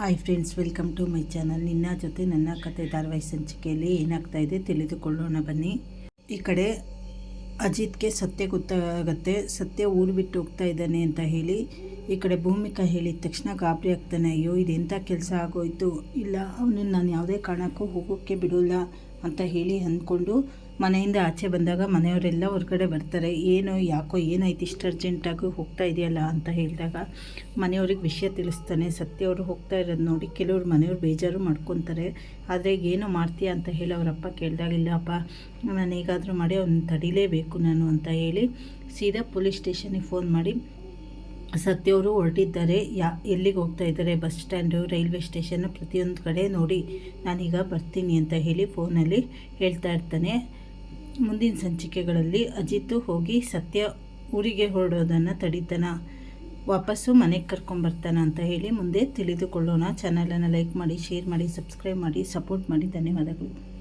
Hi friends welcome to my channel ನಿನ್ನ ಜೊತೆ ನನ್ನ ಕತೆ ಧಾರಾವಾಹಿ ಸಂಚಿಕೆಯಲ್ಲಿ ಏನಾಗ್ತಾ ಇದೆ ತಿಳಿದುಕೊಳ್ಳೋಣ ಬನ್ನಿ. ಈ ಕಡೆ ಅಜಿತ್ಗೆ ಸತ್ಯ ಗೊತ್ತಾಗತ್ತೆ. ಸತ್ಯ ಊರು ಬಿಟ್ಟು ಹೋಗ್ತಾ ಇದ್ದಾನೆ ಅಂತ ಹೇಳಿ ಈ ಕಡೆ ಭೂಮಿಕಾ ಹೇಳಿದ ತಕ್ಷಣ ಗಾಬರಿ ಆಗ್ತಾನೆ, ಅಯ್ಯೋ ಇದೆಂಥ ಕೆಲಸ ಆಗೋಯ್ತು? ಇಲ್ಲ ಅವನನ್ನು ನಾನು ಯಾವುದೇ ಕಾರಣಕ್ಕೂ ಹೋಗೋಕ್ಕೆ ಬಿಡೋಲ್ಲ, ಅಂತ ಹೇಳಿ ಅಂದ್ಕೊಂಡು ಮನೆಯಿಂದ ಆಚೆ ಬಂದಾಗ ಮನೆಯವರೆಲ್ಲ ಹೊರಗಡೆ ಬರ್ತಾರೆ. ಏನು, ಯಾಕೋ, ಏನಾಯ್ತು? ಇಷ್ಟು ಅರ್ಜೆಂಟಾಗಿ ಹೋಗ್ತಾ ಇದೆಯಲ್ಲ? ಅಂತ ಹೇಳಿದಾಗ ಮನೆಯವ್ರಿಗೆ ವಿಷಯ ತಿಳಿಸ್ತಾನೆ. ಸತ್ಯ ಅವರು ಹೋಗ್ತಾ ಇರೋದು ನೋಡಿ ಕೆಲವರು ಮನೆಯವ್ರು ಬೇಜಾರು ಮಾಡ್ಕೊತಾರೆ. ಆದರೆ, ಏನು ಮಾಡ್ತೀಯ? ಅಂತ ಹೇಳಿ ಅವರಪ್ಪ ಕೇಳಿದಾಗ ಇಲ್ಲಪ್ಪ ನಾನು ಹೇಗಾದರೂ ಮಾಡಿ, ಅವ್ನು ತಡಿಲೇಬೇಕು ನಾನು, ಅಂತ ಹೇಳಿ ಸೀದಾ ಪೊಲೀಸ್ ಸ್ಟೇಷನಿಗೆ ಫೋನ್ ಮಾಡಿ ಸತ್ಯವರು ಹೊರಟಿದ್ದಾರೆ. ಯಾ, ಎಲ್ಲಿಗೆ ಹೋಗ್ತಾ ಇದ್ದಾರೆ? ಬಸ್ ಸ್ಟ್ಯಾಂಡು, ರೈಲ್ವೆ ಸ್ಟೇಷನ್ ಪ್ರತಿಯೊಂದು ಕಡೆ ನೋಡಿ. ನಾನೀಗ ಬರ್ತೀನಿ ಅಂತ ಹೇಳಿ ಫೋನಲ್ಲಿ ಹೇಳ್ತಾ ಇರ್ತಾನೆ. ಮುಂದಿನ ಸಂಚಿಕೆಗಳಲ್ಲಿ ಅಜಿತ್ ಹೋಗಿ ಸತ್ಯ ಊರಿಗೆ ಹೊರಡೋದನ್ನು ತಡಿತಾನ. ವಾಪಸ್ಸು ಮನೆಗೆ ಕರ್ಕೊಂಬರ್ತಾನ ಅಂತ ಹೇಳಿ ಮುಂದೆ ತಿಳಿದುಕೊಳ್ಳೋಣ. ಚಾನಲನ್ನು ಲೈಕ್ ಮಾಡಿ ಶೇರ್ ಮಾಡಿ ಸಬ್ಸ್ಕ್ರೈಬ್ ಮಾಡಿ ಸಪೋರ್ಟ್ ಮಾಡಿ. ಧನ್ಯವಾದಗಳು.